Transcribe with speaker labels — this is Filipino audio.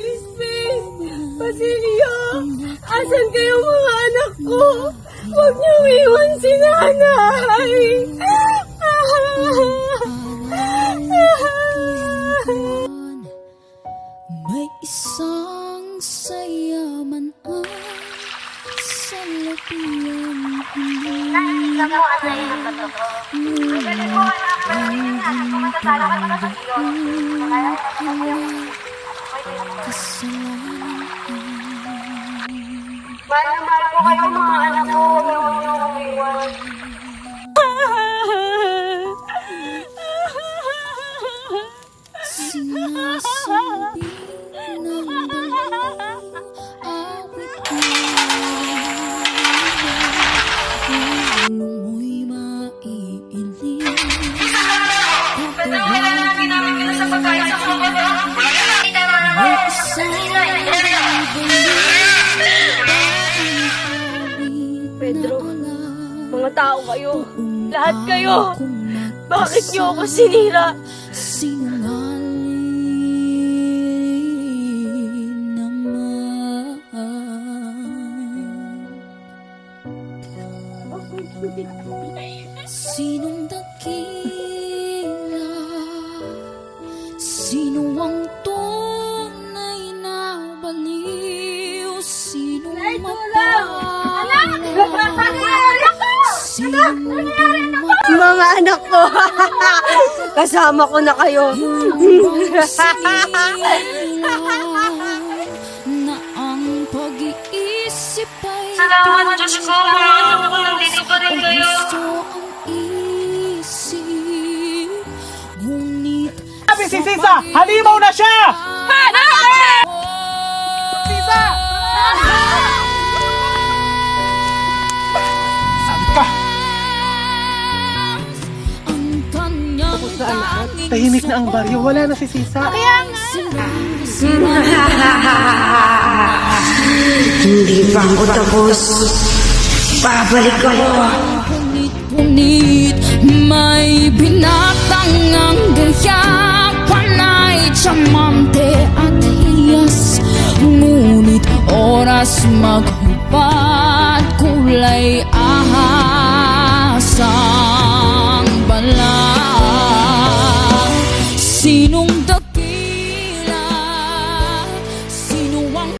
Speaker 1: Crispin! Basilio! Asan kayo mga anak ko? Huwag niyo iwan si nanay!
Speaker 2: May isang sayaman ang sa labihan
Speaker 1: Mahal na mahal ko kayo mga anak ko. Huwag niyo akong iwan.
Speaker 2: Sinasabi
Speaker 1: Pedro, mga tao kayo. Lahat kayo. Bakit niyo ako sinira?
Speaker 2: Sinong dakila Sino ang tunay na baliw Sino mapalad
Speaker 1: Mga anak ko. Kasama ko na kayo. Salamat, Diyos ko. Mga anak ko, nandito pa rin kayo.
Speaker 3: Sabi si Sisa, halimaw na siya! Sisa! Sabi
Speaker 2: kanyang tanging
Speaker 3: tahimik na ang baryo, wala na si Sisa.
Speaker 4: Hindi pa ako tapos. Babalik ako.
Speaker 2: Ngunit may binatang ang gaya. Panay, tsamante at hiyas Ngunit oras maghubad Kulay ahasa